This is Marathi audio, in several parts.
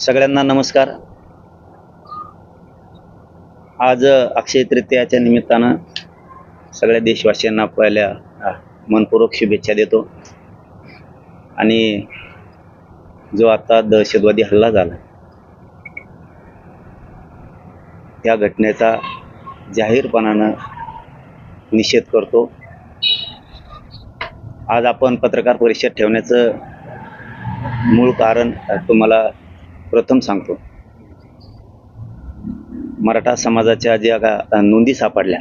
सगळ्यांना नमस्कार. आज अक्षय तृतीयाच्या निमित्तानं सगळ्या देशवासियांना पहिल्या मनपूर्वक शुभेच्छा देतो. आणि जो आता दहशतवादी हल्ला झाला या घटनेचा जाहीरपणानं निषेध करतो. आज आपण पत्रकार परिषद ठेवण्याचं मूळ कारण तुम्हाला प्रथम सांगतो. मराठा समाजाच्या ज्या का नोंदी सापडल्या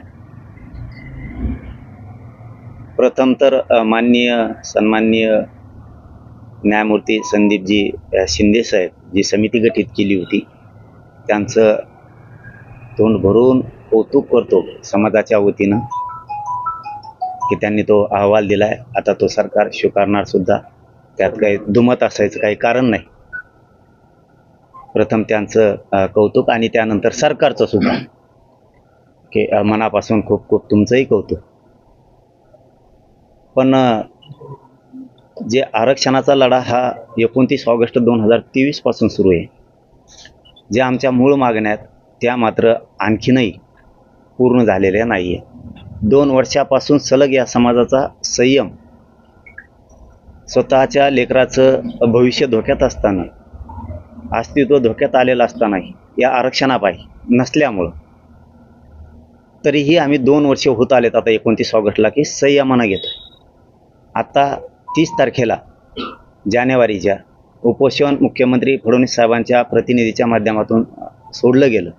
प्रथम तर माननीय सन्माननीय न्यायमूर्ती संदीपजी शिंदे साहेब जी समिती गठीत केली होती त्यांचं तोंड भरून कौतुक करतो समाजाच्या वतीनं की त्यांनी तो अहवाल दिलाय. आता तो सरकार स्वीकारणार सुद्धा. त्यात काही दुमत असायचं काही कारण नाही. प्रथम त्यांचं कौतुक आणि त्यानंतर सरकारचं सुद्धा. की मनापासून खूप खूप तुमचंही कौतुक. पण जे आरक्षणाचा लढा हा एकोणतीस ऑगस्ट दोन हजार तेवीसपासून सुरू आहे. ज्या आमच्या मूळ मागण्यात त्या मात्र आणखीनही पूर्ण झालेल्या नाही आहे दोन वर्षापासून सलग या समाजाचा संयम स्वतःच्या लेकराचं भविष्य धोक्यात असताना अस्तित्व धोक्यात आलेलं असतानाही या आरक्षणापायी नसल्यामुळं. तरीही आम्ही दोन वर्ष होत आलेत आता एकोणतीस ऑगस्टला की संयमानं घेतो आता तीस तारखेला जानेवारीच्या उपोषण मुख्यमंत्री फडणवीस साहेबांच्या प्रतिनिधीच्या माध्यमातून सोडलं गेलं.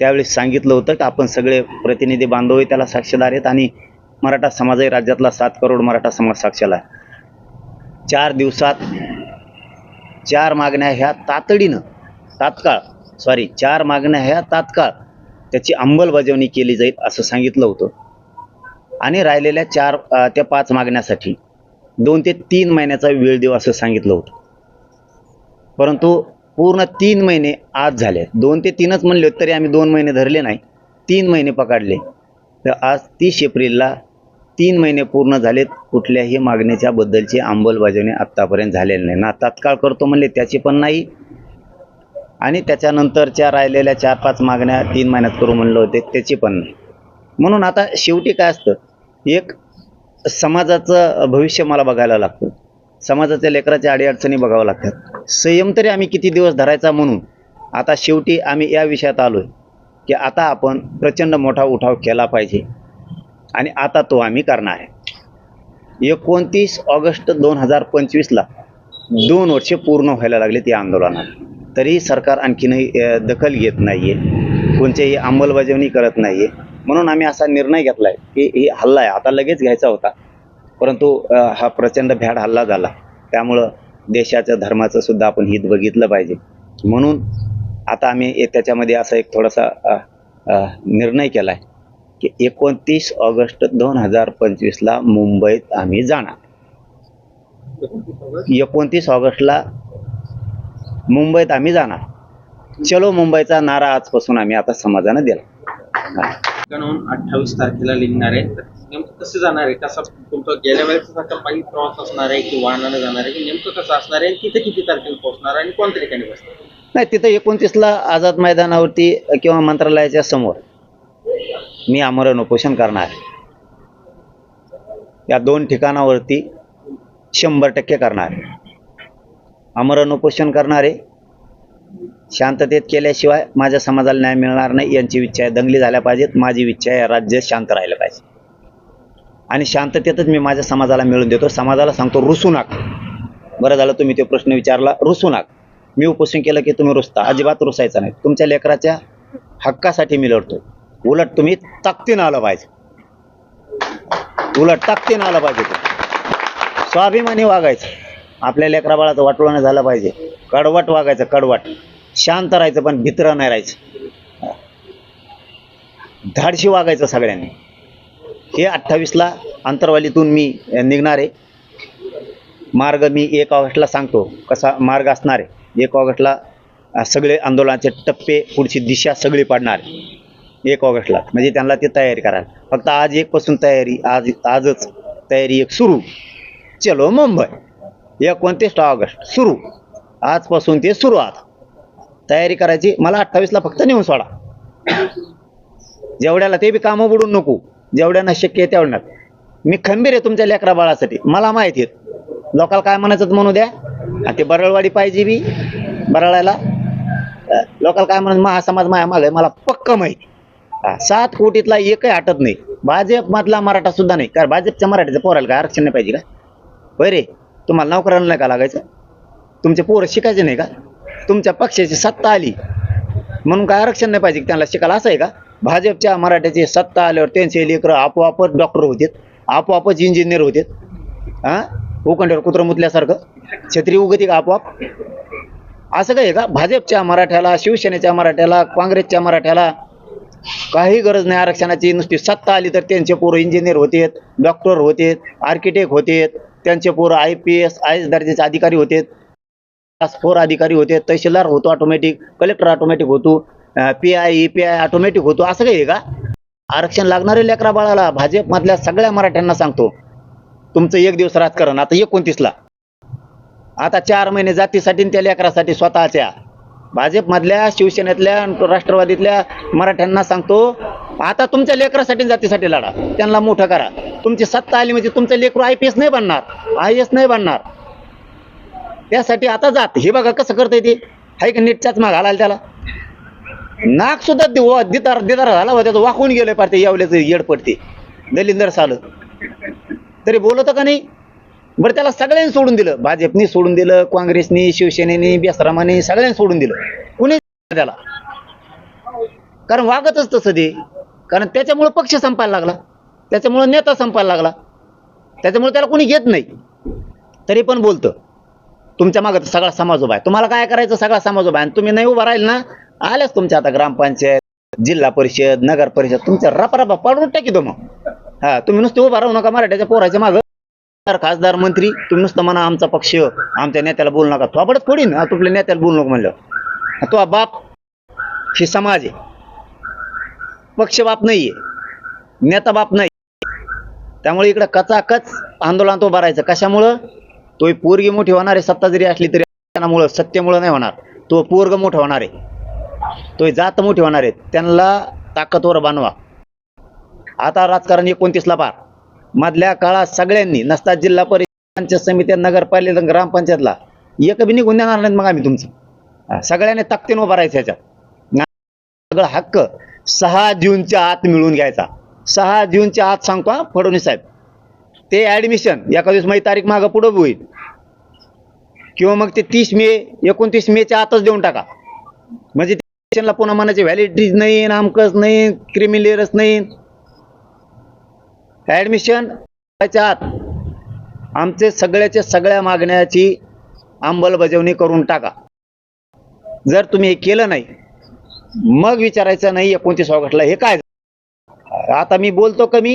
त्यावेळी सांगितलं होतं की आपण सगळे प्रतिनिधी बांधव त्याला साक्षीदार आहेत आणि मराठा समाजही राज्यातला सात करोड मराठा समाज साक्षीला चार दिवसात चार मागण्या ह्या तातडीनं तात्काळ सॉरी चार मागण्या ह्या तात्काळ त्याची अंमलबजावणी केली जाईल असं सांगितलं होतं. आणि राहिलेल्या चार त्या पाच मागण्यासाठी दोन ते तीन महिन्याचा वेळ देऊ असं सांगितलं होतं. परंतु पूर्ण तीन महिने आज झाले दोन ते तीनच म्हणले तरी आम्ही दोन महिने धरले नाही. तीन महिने पकडले. तर आज तीस एप्रिलला तीन महिने पूर्ण झालेत कुठल्याही मागणीच्या बद्दलची अंमलबजावणी आत्तापर्यंत झालेली नाही. ना तात्काळ करतो म्हणले त्याची पण नाही. आणि त्याच्यानंतरच्या राहिलेल्या चार पाच मागण्या तीन महिन्यात करू म्हणलं होते त्याची पण नाही. म्हणून आता शेवटी काय असतं एक समाजाचं भविष्य मला बघायला लागतं. समाजाच्या लेकराच्या अडीअडचणी बघावं लागतात. संयम तरी आम्ही किती दिवस धरायचा म्हणून आता शेवटी आम्ही या विषयात आलो आहे की आता आपण प्रचंड मोठा उठाव केला पाहिजे. आणि आता तो आम्ही करणार आहे. एकोणतीस ऑगस्ट दोन हजार पंचवीसला दोन वर्षे पूर्ण व्हायला लागले त्या आंदोलनात. तरीही सरकार आणखीनही दखल घेत नाही आहे कोणत्याही अंमलबजावणी करत नाही आहे म्हणून आम्ही असा निर्णय घेतला आहे की ही हल्ला आहे. आता लगेच घ्यायचा होता. परंतु हा प्रचंड भ्याड हल्ला झाला. त्यामुळं देशाचं धर्माचं सुद्धा आपण हित बघितलं पाहिजे. म्हणून आता आम्ही ए- त्याच्यामध्ये असा एक थोडासा निर्णय केला आहे की एकोणतीस ऑगस्ट दोन हजार पंचवीसला मुंबईत आम्ही जाणार. एकोणतीस ऑगस्टला मुंबईत आम्ही जाणार. चलो मुंबईचा नारा आजपासून आम्ही आता समाजानं दिला. अठ्ठावीस तारखेला निघणार आहे. नेमकं कसं जाणार आहे? कसा तुमचं गेल्या वेळेस पायी प्रवास असणार आहे की वाहनानं जाणार आहे? की नेमकं कसं असणार आहे? तिथे किती तारखेला पोहोचणार आहे? आणि कोणत्या ठिकाणी बसणार नाही तिथं एकोणतीसला आझाद मैदानावरती किंवा मंत्रालयाच्या समोर. मी आमरण उपोषण करणार. आहे या दोन ठिकाणावरती शंभर टक्के करणार. आहे आमरण उपोषण करणारे शांततेत केल्याशिवाय माझ्या समाजाला न्याय मिळणार नाही यांची इच्छा आहे. दंगली झाल्या पाहिजेत. माझी इच्छा आहे राज्य शांत राहिलं पाहिजे. आणि शांततेतच मी माझ्या समाजाला मिळून देतो. समाजाला सांगतो रुसू नका. बरं झालं तुम्ही तो प्रश्न विचारला. रुसू नका. मी उपोषण केलं की तुम्ही रुसता. अजिबात रुसायचं नाही. तुमच्या लेकराच्या हक्कासाठी मी लढतो उलट तुम्ही ताकदीनं आलं पाहिजे. उलट ताकदीनं आलं पाहिजे स्वाभिमानी वागायचं. आपल्या लेकरा बाळाचं नाही झालं पाहिजे. कडवट वागायचं कडवट. शांत राहायचं पण भित्र नाही राहायचं. धाडशी वागायचं सगळ्यांनी. हे अठ्ठावीसला अंतरवालीतून मी निघणार. आहे मार्ग मी एक ऑगस्टला सांगतो. कसा मार्ग असणार. आहे एक ऑगस्टला सगळे आंदोलनाचे टप्पे पुढची दिशा सगळी पाडणार. आहे एक ऑगस्टला. म्हणजे त्यांना ते तयारी करायला. फक्त आज एकपासून तयारी आज आजच तयारी एक सुरू. चलो मुंबई. एकोणतीस ऑगस्ट. सुरू. आजपासून ते सुरुवात तयारी करायची. मला अठ्ठावीसला फक्त नेऊन सोडा. जेवढ्याला ते बी कामं बुडून नको. जेवढ्यांना शक्य आहे तेवढ्यात मी खंबीर आहे तुमच्या लेकरा बाळासाठी. मला माहिती आहे. लोकाला काय म्हणायचं म्हणू द्या. आणि ते बरळवाडी पाहिजे बी. बरळायला अं, लोकाला काय म्हणत महासमाज माया मागे मला पक्क माहिती. सात कोटीतला एकही हटत नाही. भाजप मधला मराठा सुद्धा नाही. कारण भाजपच्या मराठीचं पोरायला काय आरक्षण नाही पाहिजे का? होय रे. तुम्हाला नोकराला नाही का लागायचं? तुमचे पोरं शिकायचे नाही का? तुमच्या पक्षाची सत्ता आली. म्हणून काय आरक्षण नाही पाहिजे? त्यांना शिकायला असं आहे का? भाजपच्या मराठ्याची सत्ता आल्यावर त्यांचे लेकरं आपोआपच डॉक्टर होतेत. आपोआपच इंजिनियर होतात. हा उकंड्यावर कुत्रं मुतल्यासारखं. छत्री उगती का आपोआप? असं काय आहे का? भाजपच्या मराठ्याला शिवसेनेच्या मराठ्याला काँग्रेसच्या मराठ्याला काही गरज नाही आरक्षणाची. नुसती सत्ता आली तर त्यांचे पोरं इंजिनियर होते डॉक्टर होते आर्किटेक्ट होते त्यांचे पोरं I P S I S दर्जाचे अधिकारी होते क्लास फोर अधिकारी होते तहसीलदार होतो ऑटोमॅटिक कलेक्टर ऑटोमॅटिक होतो P I E P I automatic होतो. असं काही आहे का? आरक्षण लागणारे लेकरा बाळाला भाजपमधल्या सगळ्या मराठ्यांना सांगतो तुमचं एक दिवस राजकारण आता एकोणतीसला. आता चार महिने जातीसाठी त्या लेकरासाठी स्वतःच्या. भाजपमधल्या शिवसेनेतल्या राष्ट्रवादीतल्या मराठ्यांना सांगतो आता तुमच्या लेकरासाठी जातीसाठी लढा. त्यांना मोठं करा. तुमची सत्ता आली म्हणजे तुमचं लेकरू आय पी एस नाही बनणार. आय एस नाही बनणार. त्यासाठी आता जात. हे बघा कसं करता ते. हाय का नीट माग घालायला त्याला. नाक सुद्धा दिव- दिदार दिदार झाला होता. त्याचं वाकून गेलं पार ते येवल्याचं येड पडते दलिंदर सालं. तरी बोलत का नाही? बरं त्याला सगळ्यांनी सोडून दिलं. भाजपनी सोडून दिलं काँग्रेसनी शिवसेनेनी बेसरामाने सगळ्यांनी सोडून दिलं. कुणी त्याला? कारण वागतच तसं ते. कारण त्याच्यामुळे पक्ष संपायला लागला. त्याच्यामुळे नेता संपायला लागला. त्याच्यामुळे त्याला कोणी घेत नाही. तरी पण बोलतं तुमच्या मागं सगळा समाज उभा आहे. तुम्हाला काय करायचं? सगळा समाज उभा आहे. आणि तुम्ही नाही उभा राहील ना आल्याच तुमच्या आता ग्रामपंचायत जिल्हा परिषद नगर परिषद तुमच्या रपारपा पाडून टाकी मग. हा तुम्ही नुसते उभा राहू नका मराठ्याच्या पोराच्या मागं. खासदार, खासदार मंत्री तुम्ही नुसतं म्हणा आमचा पक्ष आमच्या नेत्याला बोलू नका. पडत थोडी ना तुपल्या नेत्याला बोलू नको म्हणलं. तो बाप हे समाज आहे. पक्ष बाप नाहीये. नेता बाप नाही. त्यामुळे इकडं कचाकच आंदोलन तो भरायचं कशामुळं? तो पोरगी मोठी होणार आहे सत्ता जरी असली तरी त्यामुळं सत्तेमुळं नाही होणार. तो पोरग मोठा होणार आहे. तो जात मोठी होणार आहे. त्यांना ताकदवर बांधवा. आता राजकारण एकोणतीसला पार. मधल्या काळात सगळ्यांनी नसता जिल्हा परिषद पंचायत समित्या नगरपालिका ग्रामपंचायतला एक बी निघून देणार नाहीत मग आम्ही तुमचं. सगळ्यांनी ताकदीनं उभं राहायचं ह्याच्यात. ना- सगळं हक्क सहा जूनच्या आत मिळून घ्यायचा. सहा जूनच्या आत सांगतो हा फडणवीस साहेब. ते ऍडमिशन एका दिवस माझी तारीख मागं पुढं होईल. किंवा मग ते तीस मे एकोणतीस मेच्या आतच देऊन टाका. म्हणजे पुन्हा मनाची व्हॅलिडिटीज नाही नामकच नाही क्रिमिलेअरच नाही. ऍडमिशन आत आमचे सगळ्याच्या सगळ्या मागण्याची अंमलबजावणी करून टाका. जर तुम्ही हे केलं नाही मग विचारायचं नाही एकोणतीस ऑगस्टला हे काय आता मी बोलतो कमी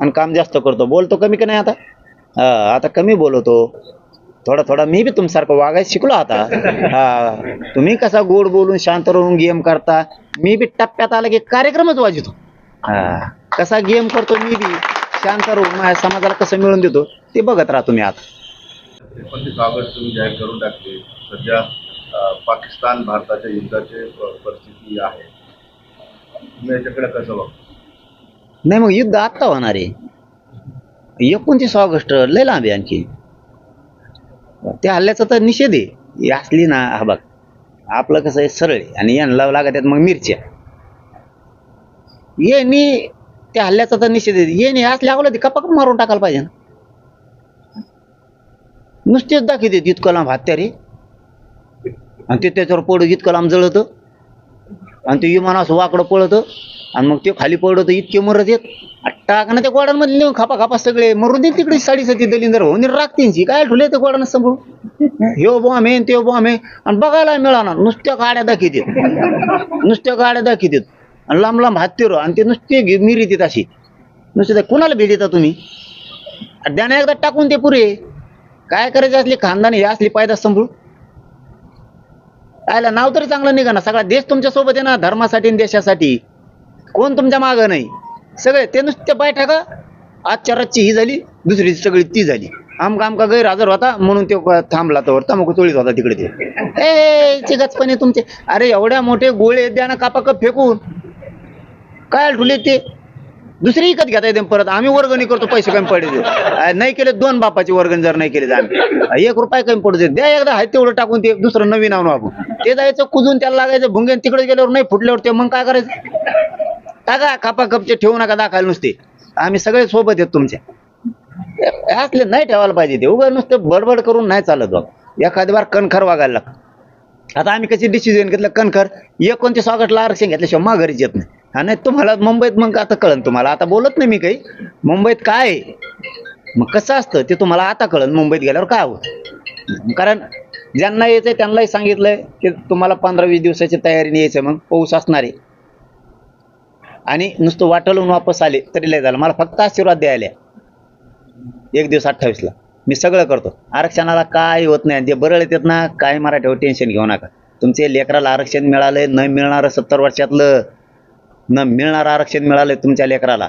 आणि काम जास्त करतो. बोलतो कमी का नाही आता? हा, आता कमी बोलवतो थोडा थोडा मी बी तुमच्यासारखं वागायला शिकलो आता. हा तुम्ही कसा गोड बोलून शांत राहून गेम करता? मी बी टप्प्यात आला की कार्यक्रमच वाजवतो. हा कसा गेम करतो मी बी? शांत राहून माझ्या समाजाला कसं मिळून देतो ते बघत राहा तुम्ही आता. ऑगस्ट तुम्ही जाहीर करून टाकले. सध्या पाकिस्तान भारताच्या युद्धाची परिस्थिती आहे. तुम्ही याच्याकडे कसं बघता? नाही मग युद्ध आत्ता होणार आहे. एकोणतीस ऑगस्ट लय लांब आहे आणखी. त्या हल्ल्याचा तर निषेध आहे. ही असली ना हा बघ. आपलं कसं आहे सरळ आणि यांना लागत आहेत मग मिरच्या. ये नी त्या हल्ल्याचा तर निषेध आहे. हे नाही असल्या अगोदर कपाक मारून टाकायला पाहिजे ना. नुसतेच दाखवते इतकं लांब हत्यारे. आणि ते त्याच्यावर पडत इतकं लांब जळतं. आणि ते विमान असं वाकडं पळतं. आणि मग ते खाली पडत इतके मरत येत टाक ना त्या गोड्यांमध्ये नेऊन खापा खापा सगळे. मरून दे तिकडे साडीसाठी दलिंदर होऊन राखतींची काय ठुले ते गोडानं सांभाळून? ह्यो बॉम्ब आहे ते बॉम्ब आहे. आणि बघायला मिळाला नुसत्या गाड्या दाखवतात नुसत्या गाड्या दाखवतात आणि लांब लांब हत्तीर आणि ते नुसते मिरी देत अशी नुसते ते कुणाला भेट देता तुम्ही? द्याने एकदा टाकून ते पुरे. काय करायचे असले खानदानी हे असली पायदा सांभाळून? आयला नाव तरी चांगलं निघा ना. सगळा देश तुमच्यासोबत आहे ना धर्मासाठी आणि देशासाठी. कोण तुमच्या मागं नाही? सगळे ते नुसते पाय टाका आजच्या रातची ही झाली दुसरी सगळी ती झाली. आमका आमका गैरहजर होता म्हणून ते थांबला तर तंबाखू चोळीत होता तिकडे ते. ए चिगचपणे तुमचे. अरे एवढ्या मोठे गोळे द्या ना कापा कप फेकून. काय ठुले ते? दुसरी विकत घेता येते परत. आम्ही वर्गणी करतो पैसे कमी पडले नाही केले दोन बापाची वर्गणी जर नाही केले तर आम्ही. एक रुपये कमी पडते द्या एकदा हाय तेवढं टाकून ते दुसरं नवीन आणू आपण. ते जायचं कुजून त्याला लागायचं भुंगेन तिकडे गेल्यावर नाही फुटल्यावर ते मग काय करायचं? टाका कापा कपचे ठेवू नका दाखवायला नुसते. आम्ही सगळे सोबत आहेत तुमच्या असले नाही ठेवायला पाहिजे ते. उभं नुसतं बडबड करून नाही चालत बाबा. एखादी बार कणखर वागायला लागतं. आता आम्ही कशी डिसिजन घेतलं? कणखर एकोणतीस ऑगस्टला आरक्षण घेतल्याशिवाय माघारीच येत नाही. हा नाही तुम्हाला मुंबईत मग आता कळन तुम्हाला. आता बोलत नाही मी काही. मुंबईत काय आहे? मग कसं असतं? ते तुम्हाला आता कळन मुंबईत गेल्यावर काय होतं? कारण ज्यांना यायचंय त्यांनाही सांगितलंय की तुम्हाला पंधरा वीस दिवसाची तयारीने यायचं मग. पाऊस असणार आहे. आणि नुसतं वाटलून वापस आले तरी लय झालं. मला फक्त आशीर्वाद द्यायला एक दिवस अठ्ठावीसला. मी सगळं करतो. आरक्षणाला काय होत नाही. आणि ते बरळ येतात ना काय मराठीवर टेन्शन घेऊ नका. तुमचे लेकराला आरक्षण मिळालंय न मिळणारं सत्तर वर्षातलं. न मिळणारं आरक्षण मिळालं तुमच्या लेकराला.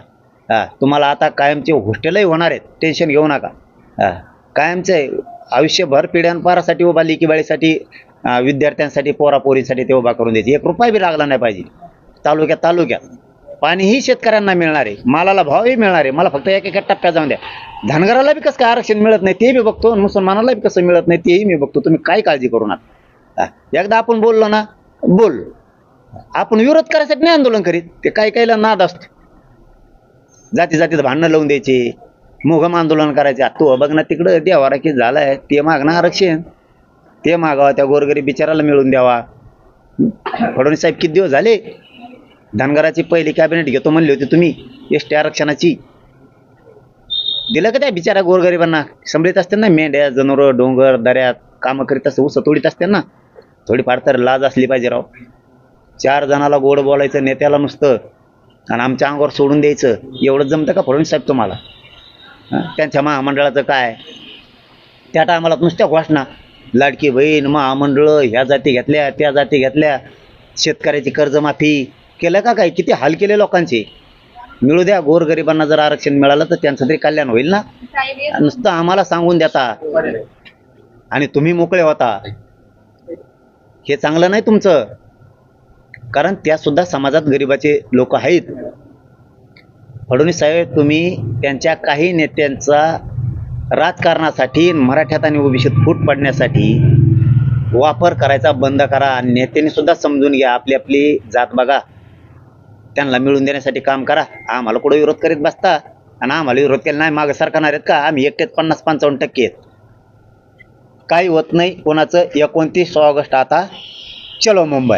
तुम्हाला आता कायमचे हॉस्टेलही होणार आहेत. टेन्शन घेऊ नका. हा कायमचे आयुष्यभर पिढ्यानपारासाठी उभा लेकीबाळीसाठी विद्यार्थ्यांसाठी पोरापोरीसाठी ते उभा करून द्यायची एक रुपया बी लागला नाही पाहिजे. तालुक्यात तालुक्यात. पाणीही शेतकऱ्यांना मिळणार आहे. मालाला भावही मिळणार आहे. मला फक्त एक एका टप्प्यात जाऊन द्या. धनगराला बी कसं काय आरक्षण मिळत नाही ते बी बघतो. आणि मुसलमानाला बी कसं मिळत नाही तेही मी बघतो. तुम्ही काय काळजी करू नका. एकदा आपण बोललो ना बोल. आपण विरोध करायसाठी नाही आंदोलन करीत. ते काही काहीला नाद असतो. जाती जातीत भांडणं लावून द्यायचे मोघम आंदोलन करायचे. तू बघ ना तिकडं देवारा की झालाय. ते मागणं आरक्षण. ते मागावा त्या गोरगरीब बिचाराला मिळून द्यावा. फडणवीस साहेब किती दिवस झाले? धनगराची पहिली कॅबिनेट घेतो म्हणली होती तुम्ही एस टी आरक्षणाची. दिलं का त्या बिचारा गोरगरिबांना? संभळीत असते ना मेंढ्या जनावरं डोंगर दऱ्यात कामं करीत असते ऊस तोडीत असते ना? थोडीफार तर लाज असली पाहिजे राव. चार जणाला गोड बोलायचं नेत्याला नुसतं. आणि आमच्या अंगावर सोडून द्यायचं. एवढं जमतं का फडणवीस साहेब तुम्हाला? त्यांच्या महामंडळाचं काय? त्या टायमाला नुसत्या घोषणा. लाडकी बहीण महामंडळं ह्या जाती घेतल्या त्या जाती घेतल्या. शेतकऱ्याची कर्जमाफी केलं का काय? किती हाल केले लोकांचे? मिळू द्या गोरगरिबांना जर आरक्षण मिळालं तर त्यांचं तरी कल्याण होईल ना? नुसतं आम्हाला सांगून देता. आणि तुम्ही मोकळे होता. हे चांगलं नाही तुमचं? कारण त्या सुद्धा समाजात गरिबाचे लोक आहेत. फडणवीस साहेब तुम्ही त्यांच्या काही नेत्यांचा राजकारणासाठी मराठ्यात आणि ओबीसीत फूट पडण्यासाठी वापर करायचा बंद करा आणि नेत्यांनी सुद्धा समजून घ्या आपली आपली जात बघा. त्यांना मिळून देण्यासाठी काम करा. आम्हाला कुठं विरोध करीत बसता? आणि आम्हाला विरोध केला नाही मागं सरकारणार आहेत का? आम्ही एकटेच पन्नास पंचावन्न टक्के आहेत. काही होत नाही कोणाचं एकोणतीस ऑगस्ट आता चलो मुंबई.